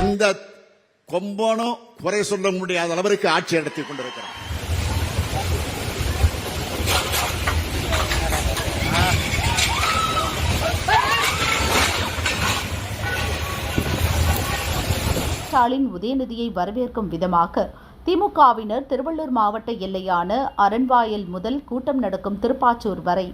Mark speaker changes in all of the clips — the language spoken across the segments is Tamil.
Speaker 1: எந்த கொம்பனும் குறை சொல்ல முடியாத அளவிற்கு ஆட்சி நடத்தி கொண்டிருக்கிறார்.
Speaker 2: ஸ்டாலின் உதயநிதியை வரவேற்கும் விதமாக திமுகவினர் திருவள்ளூர் மாவட்ட எல்லையான அரண்வாயல் முதல் கூட்டம் நடக்கும் திருப்பாச்சூர் வரை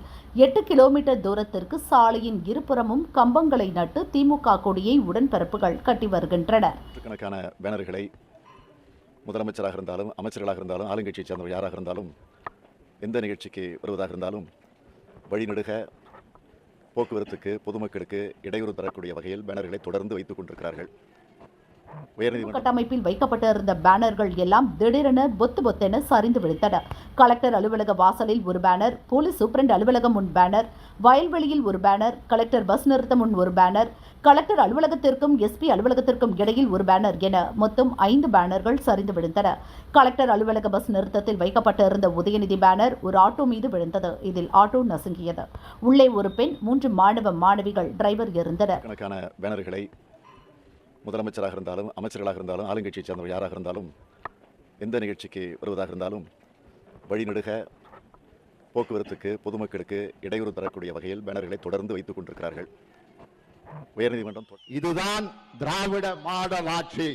Speaker 2: எட்டு கிலோமீட்டர் தூரத்திற்கு சாலையின் இருபுறமும் கம்பங்களை நட்டு திமுக கொடியை உடன்பரப்புகள் கட்டி வருகின்றனர்
Speaker 3: கணக்கான பேனர்களை முதலமைச்சராக இருந்தாலும் அமைச்சர்களாக இருந்தாலும் ஆளுங்கட்சியை சேர்ந்தவர் யாராக இருந்தாலும் எந்த நிகழ்ச்சிக்கு வருவதாக இருந்தாலும் வழிநடுக போக்குவரத்துக்கு பொதுமக்களுக்கு இடையூறு தரக்கூடிய வகையில் பேனர்களை தொடர்ந்து வைத்துக் கொண்டிருக்கிறார்கள்.
Speaker 2: கட்டமைப்பில் வைக்கப்பட்டிருந்த பேனர்கள் எல்லாம் திடீரென பொத்து பொத்தென சரிந்து விழுந்தன. கலெக்டர் அலுவலக வாசலில் ஒரு பேனர் போலீஸ் சூப்பரண்ட் அலுவலகம் முன் பேனர் வயல்வெளியில் ஒரு பேனர் கலெக்டர் பஸ் நிறுத்தம் முன் ஒரு பேனர் கலெக்டர் அலுவலகத்திற்கும் எஸ்பி அலுவலகத்திற்கும் இடையில் ஒரு பேனர் என மொத்தம் ஐந்து பேனர்கள் சரிந்து விழுந்தன. கலெக்டர் அலுவலக பஸ் நிறுத்தத்தில் வைக்கப்பட்டிருந்த உதயநிதி பேனர் ஒரு ஆட்டோ மீது விழுந்தது. இதில் ஆட்டோ நசுங்கியது. உள்ளே ஒரு பெண் மூன்று மாணவ மாணவிகள் டிரைவர் இருந்தனர்.
Speaker 3: முதலமைச்சராக இருந்தாலும் அமைச்சர்களாக இருந்தாலும் ஆளுங்கட்சியை சேர்ந்தவர் யாராக இருந்தாலும் எந்த நிகழ்ச்சிக்கு வருவதாக இருந்தாலும் வழிநெடுக போக்குவரத்துக்கு பொதுமக்களுக்கு இடையூறு தரக்கூடிய வகையில் பேனர்களை தொடர்ந்து வைத்துக் கொண்டிருக்கிறார்கள். உயர்நீதிமன்றம்
Speaker 1: இதுதான் திராவிட மாடல் ஆட்சி.